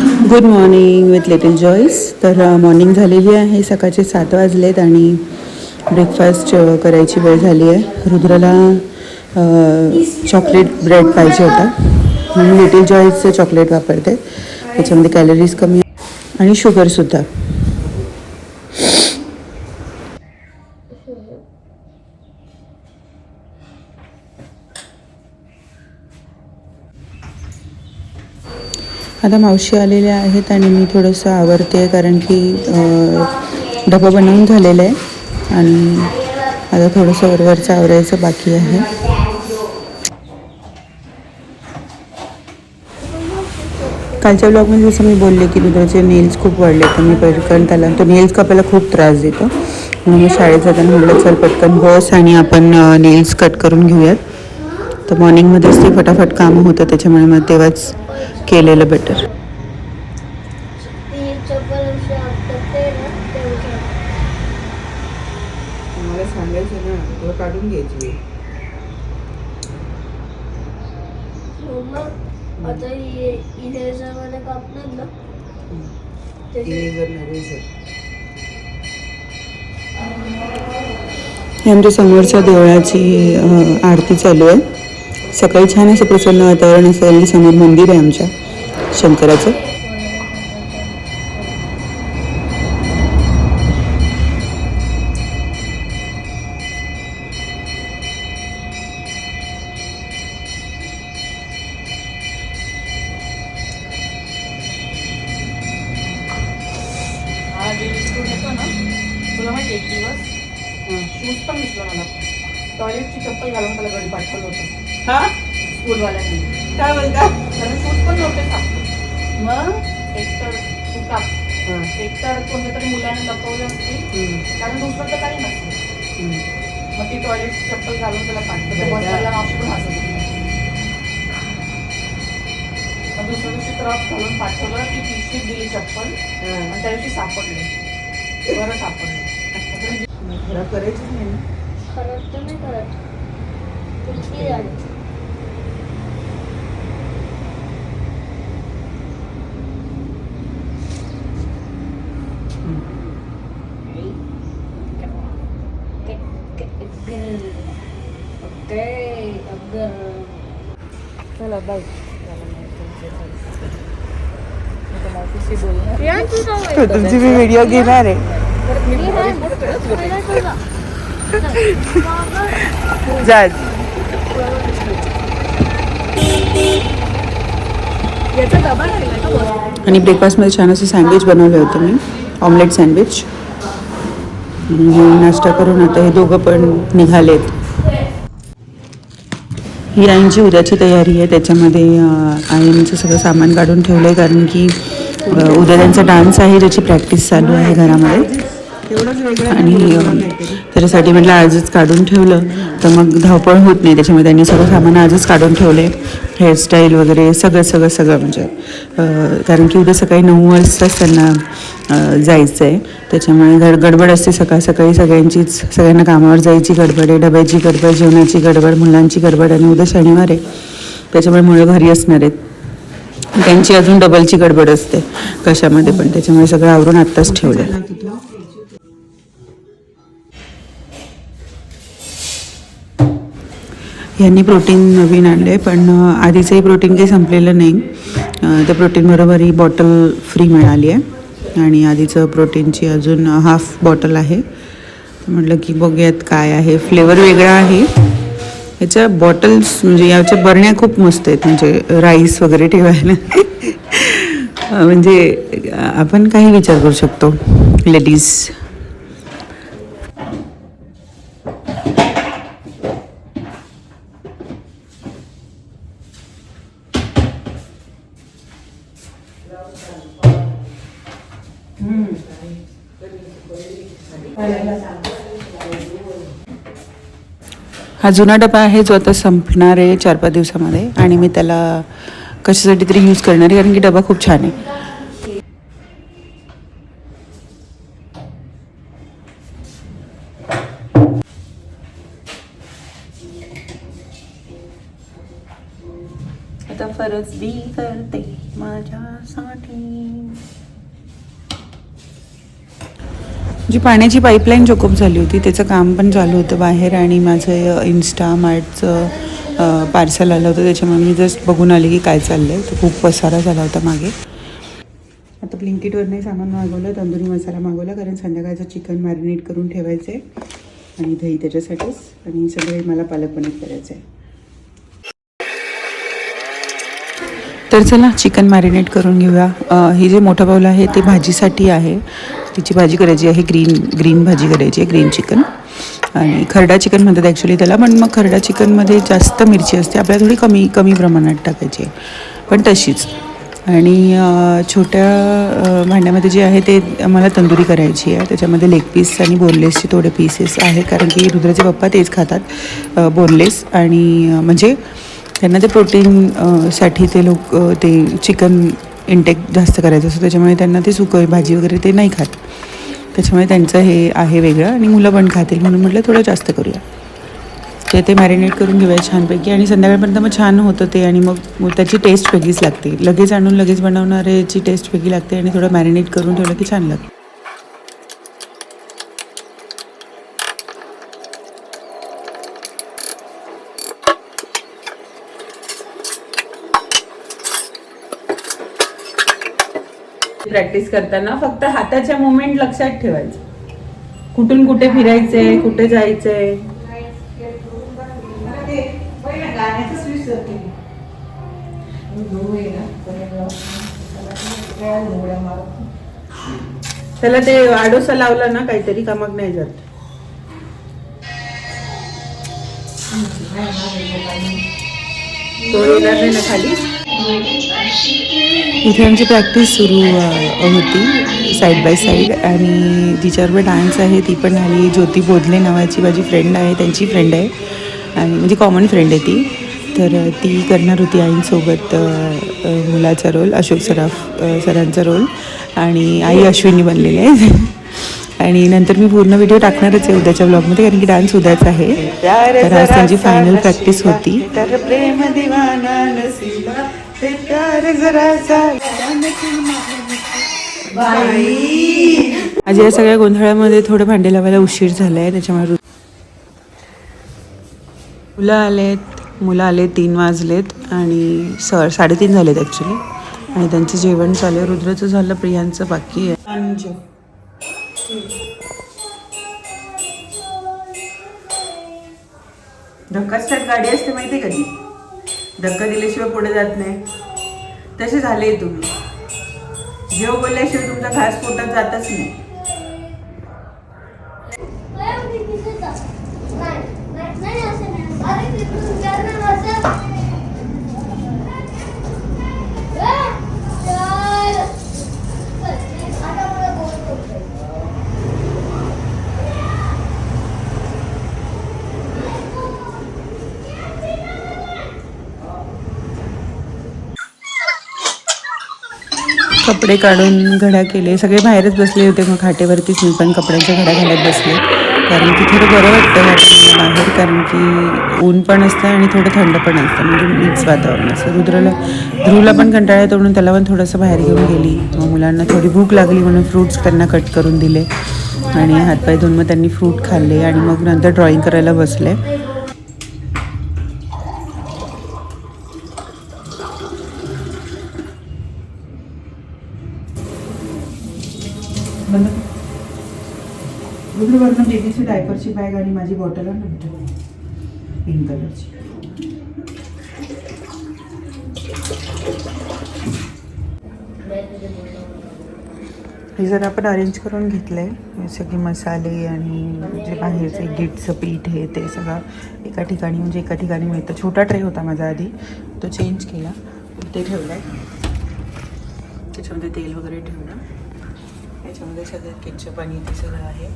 Good morning with little Joyce तर uh, morning झालेली आहे. सकाळचे सात वाजलेत आणि ब्रेकफास्ट uh, करायची वेळ झाली आहे. रुद्राला चॉकलेट ब्रेड पाहिजे होता. म्हणून लिटिल जॉईसचं चॉकलेट वापरते. त्याच्यामध्ये कॅलरीज कमी आणि शुगरसुद्धा आता मावशी आलेल्या आहेत आणि मी थोडंसं आवरते आहे कारण की अ, डबा बनवून झालेला आहे. आणि आता थोडंसं वरवरचं आवरायचं बाकी आहे. कालच्या ब्लॉगमध्ये जसं मी बोलले की दुधाचे नेल्स खूप वाढले तर मी पटकन त्याला तो नेल्स कापायला खूप त्रास देतो. म्हणून मी शाळेत जाताना म्हटलं चल पटकन बस आणि आपण नेल्स कट करून घेऊयात. तर मॉर्निंगमध्येच ते फटाफट कामं होतं. त्याच्यामुळे मग तेव्हाच केलेलं बेटर मला सांगायचं ना तुला काढून घ्यायची आता कापणार ना? हे आमच्या समोरच्या देवळाची आरती चालू आहे. सकाळी छान असं प्रसन्न वातावरण असेल आणि समोर मंदिर आहे आमच्या. शंकराचं? हा? जे बिस्कुट येतो ना तुला माहिती एक दिवस शूज पण दिसला मला टॉयलेटची चप्पल घालून त्याला घरी पाठवलं होतं हा? स्कूलवाल्यांनी. काय बोलता? त्याला शूज पण नव्हते सापडले मग एक तर तू काप एक तर कोणत्या तरी मुलाने लपवले असतील कारण दुसरं तर काही नसतं. मग ती टॉयलेटची चप्पल घालून त्याला पण हसत होती. मग दुसऱ्या दिवशी क्रॉप घालून पाठवलं ती पिशवीत दिली चप्पल आणि त्या दिवशी सापडले. बरं सापडले. खराब करायचीच नाही ना. खरंच तर नाही करत किती झाले चला बाय बोलणार तो तुमची मी व्हिडिओ घेणार आहे. जा आणि ब्रेकफास्टमध्ये छान असं सँडविच बनवलं होतं मी. ऑमलेट सँडविच नाश्ता करून आता हे दोघं पण निघालेत. ही आईंची उद्याची तयारी आहे. त्याच्यामध्ये आईंचं सगळं सामान काढून ठेवलं आहे कारण की उद्या त्यांचा डान्स आहे ज्याची प्रॅक्टिस चालू आहे घरामध्ये. आणि त्याच्यासाठी म्हटलं आजच काढून ठेवलं. तर मग धावपळ होत नाही. त्याच्यामुळे त्यांनी सगळं सामान आजच काढून ठेवले. हेअरस्टाईल वगैरे सगळं सगळं सगळं म्हणजे कारण की उद्या सकाळी नऊ वाजताच त्यांना जायचं आहे त्याच्यामुळे गड गडबड असते सकाळ सकाळी सगळ्यांचीच. सगळ्यांना कामावर जायची गडबड आहे. डब्याची गडबड जेवणाची गडबड मुलांची गडबड आणि उद्या शनिवार आहे. त्याच्यामुळे मुलं घरी असणार आहेत. त्यांची अजून डबलची गडबड असते कशामध्ये पण. त्याच्यामुळे सगळं आवरून आत्ताच ठेवलं यांनी प्रोटीन नवीन आणले पण आधीचंही प्रोटीन काही संपलेलं नाही. त्या प्रोटीनबरोबर ही बॉटल फ्री मिळाली आहे आणि आधीचं प्रोटीनची अजून हाफ बॉटल आहे. म्हटलं की बघूयात काय आहे. फ्लेवर वेगळा आहे. याच्या बॉटल्स म्हणजे याच्या बरण्या खूप मस्त आहेत. म्हणजे राईस वगैरे ठेवायला. म्हणजे आपण काही विचार करू शकतो. लेडीज. हा जुना डबा आहे जो आता संपणार आहे चार पाच दिवसामध्ये. आणि मी त्याला कशासाठी तरी यूज करणार आहे कारण की डबा खूप छान आहे. आता फरसबी करते माझ्या जी पाण्याची पाईपलाईन चोकअप झाली होती त्याचं काम पण चालू होतं बाहेर आणि माझं इन्स्टा मार्टचं पार्सल आलं होतं. त्याच्यामुळे मी जस्ट बघून आले की काय चाललं आहे तो खूप पसारा झाला होता मागे. आता ब्लिंकिटवरनं सामान मागवलं तंदुरी मसाला मागवला कारण संध्याकाळचं चिकन मॅरिनेट करून ठेवायचं आहे आणि दही त्याच्यासाठीच. आणि सगळे मला पालक पनीर करायचं आहे तर चला चिकन मॅरिनेट करून घेऊया. हे जे मोठं बाऊल आहे ते भाजीसाठी आहे. तिची भाजी करायची आहे ग्रीन ग्रीन भाजी करायची आहे ग्रीन चिकन. आणि खरडा चिकन म्हणतात ॲक्च्युली त्याला पण मग खरडा चिकनमध्ये जास्त मिरची असते आपल्याला थोडी कमी कमी प्रमाणात टाकायची आहे. पण तशीच. आणि छोट्या भांड्यामध्ये जे आहे ते मला तंदुरी करायची आहे. त्याच्यामध्ये लेग पीस आणि बोनलेसचे थोडे पीसेस आहे कारण की रुद्राचे पप्पा तेच खातात बोनलेस आणि म्हणजे त्यांना ते प्रोटीन साठी ते लोक ते चिकन इंटेक जास्त करायचं असतो. त्याच्यामुळे त्यांना ते सुकं भाजी वगैरे ते नाही खात. त्याच्यामुळे त्यांचं हे आहे वेगळं आणि मुलं पण खातील म्हणून म्हटलं थोडं जास्त करूया. ते ते मॅरिनेट करून घेऊया छानपैकी आणि संध्याकाळपर्यंत मग छान होतं ते आणि मग मग त्याची टेस्ट वेगळीच लागते. लगेच आणून लगेच बनवणाऱ्याची टेस्ट वेगळी लागते आणि थोडं मॅरिनेट करून ठेवलं की छान लागतं. प्रॅक्टिस करताना फक्त हाताच्या मुवमेंट लक्षात ठेवायचं. कुठून कुठे फिरायचंय कुठे जायचंय? त्याला ते आडोसा लावला ना काहीतरी कामाक नाही जात. तो येणार नाही ना खाली. इथे आमची प्रॅक्टिस सुरू होती साईड बाय साईड आणि तिच्याबरोबर डान्स आहे ती पण आली. ज्योती बोधले नावाची माझी फ्रेंड आहे त्यांची फ्रेंड आहे. आणि म्हणजे कॉमन फ्रेंड आहे ती. तर ती करणार होती आईंसोबत मुलाचा रोल अशोक सराफ सरांचा रोल आणि आई अश्विनी बनलेली आहे. आणि नंतर मी पूर्ण व्हिडिओ टाकणारच आहे उद्याच्या ब्लॉगमध्ये कारण की डान्स उद्याच आहे. तर आज त्यांची फायनल प्रॅक्टिस होती. ते प्यार आज या सगळ्या गोंधळामध्ये थोडं भांडे लावायला उशीर झालाय त्याच्यामुळे मुलं आलेत मुलं आले तीन वाजलेत आणि स साडेतीन झालेत ॲक्च्युली आणि त्यांचं जेवण चालू आहे. रुद्राचं झालं प्रियांचं बाकी आहे. गाडी असते माहिती कधी? धक्का दिल्याशिवाय पुढे जात नाही. तसे झाले तुम्ही. जेव बोलल्याशिवाय तुमचा घास पोटात जातच नाही. कपडे काढून घड्या केले. सगळे बाहेरच बसले होते. मग खाटेवरतीच मी पण कपड्यांच्या घड्या घालत बसले. कारण की थोडं बरं वाटतं ह्या बाहेर. कारण की ऊन पण असतं आणि थोडं थंड पण असतं. म्हणजे मिक्स वातावरण असतं. रुद्रला ध्रुवला पण कंटाळा येतो म्हणून त्याला पण थोडंसं बाहेर घेऊन गेली. मग मुलांना थोडी भूक लागली म्हणून फ्रूट्स त्यांना कट करून दिले. आणि हातपाय धुवून मग त्यांनी फ्रूट खाल्ले. आणि मग नंतर ड्रॉईंग करायला बसले. वरनं बेबीची डायपरची बॅग आणि माझी बॉटल आणून पिंक कलरची हे जर आपण अरेंज करून घेतलं आहे सगळे मसाले आणि जे बाहेरचे गिटचं पीठ हे ते सगळं एका ठिकाणी म्हणजे एका ठिकाणी मिळतं. छोटा ट्रे होता माझा आधी. तो चेंज केला. ते ठेवला आहे त्याच्यामध्ये तेल वगैरे ठेवलं. याच्यामध्ये सगळं केचप आणि ते सगळं आहे.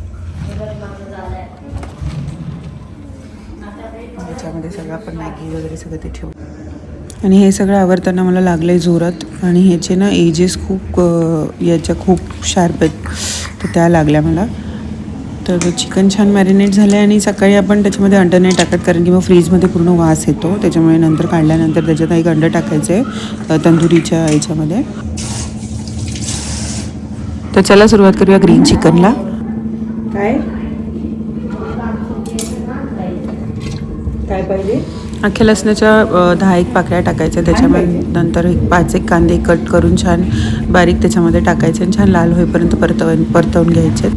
त्याच्यामध्ये सगळं आपण मॅगी वगैरे सगळं ते ठेवू. आणि हे सगळं आवडताना मला लागलं आहे जोरात. आणि ह्याचे ना एजेस खूप याच्या खूप शार्प आहेत. तर त्या लागल्या मला. तर चिकन छान मॅरिनेट झालं आहे आणि सकाळी आपण त्याच्यामध्ये अंडं नाही टाकत कारण की मग फ्रीजमध्ये पूर्ण वास येतो. त्याच्यामुळे नंतर काढल्यानंतर त्याच्यात एक अंडं टाकायचं आहे तंदुरीच्या याच्यामध्ये. तर चला सुरुवात करूया ग्रीन चिकनला काय? काय पाहिजे? अख्ख्या लसणाच्या दहा एक पाकळ्या टाकायच्या. त्याच्यामध्ये नंतर एक पाच एक कांदे कट करून छान बारीक त्याच्यामध्ये टाकायचे आणि छान लाल होईपर्यंत परतवून परतवून घ्यायचे.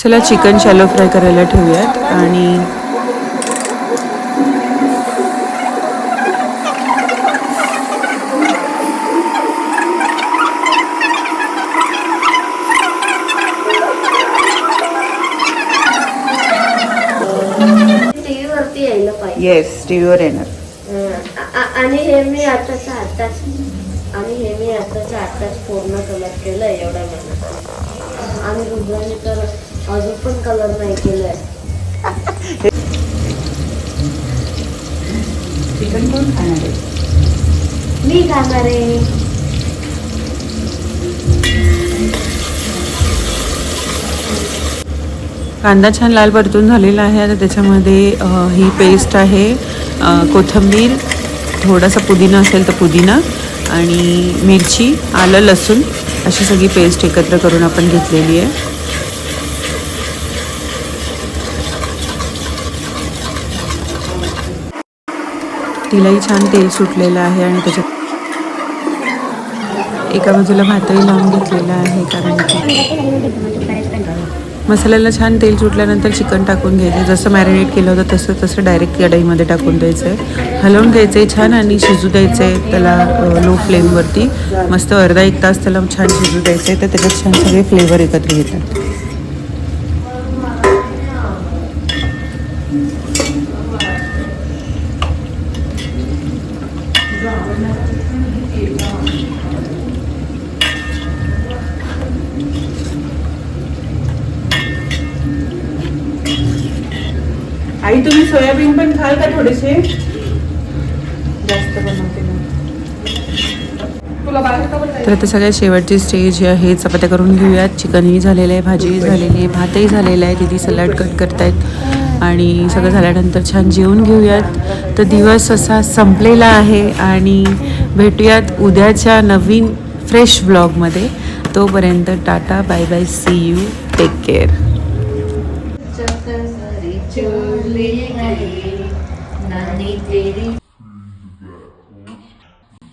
चला चिकन शॅलो फ्राय करायला ठेवूयात आणि येस टी व्हीवर येणार. आणि हे मी आताच्या आताच आणि हे मी आताच्या आताच पूर्ण कलर केलंय एवढ्या महिन्यात आणि रुद्राने तर अजून पण कलर नाही केलाय. चिकन कोण खाणार आहे? मी खाणार आहे. कांदा छान लाल परतून झालेला आहे. आता त्याच्यामध्ये ही पेस्ट आहे कोथिंबीर थोडासा पुदिना असेल तर पुदिना आणि मिरची आलं लसूण अशी सगळी पेस्ट एकत्र करून आपण घेतलेली आहे. तिलाही छान तेल सुटलेलं आहे आणि त्याच्यात एका बाजूला भातही लावून घेतलेला आहे कारण की मसाल्याला छान तेल सुटल्यानंतर चिकन टाकून घ्यायचं. जसं मॅरिनेट केलं होतं तसं तसं डायरेक्ट कढईमध्ये टाकून द्यायचं. आहे हलवून घ्यायचं आहे छान आणि शिजू द्यायचं आहे त्याला लो फ्लेमवरती मस्त अर्धा एक तास त्याला छान शिजू द्यायचं आहे तर त्याच्यात छान सगळे फ्लेवर एकत्र येतात. आई तुम्ही सोयाबीन पण खाल का थोडेसे? जास्त बनवते तर आता सगळ्यात शेवटची स्टेज जी आहे. चपात्या करून घेऊयात. चिकनही झालेलं आहे भाजीही झालेली आहे भातही झालेला आहे. दिदी सलाड कट करतायत. आणि सगळं झाल्यानंतर छान जेवून घेऊयात. तर दिवस असा संपलेला आहे आणि भेटूयात उद्याच्या नवीन फ्रेश ब्लॉगमध्ये तोपर्यंत tata bye bye see you take care. Teri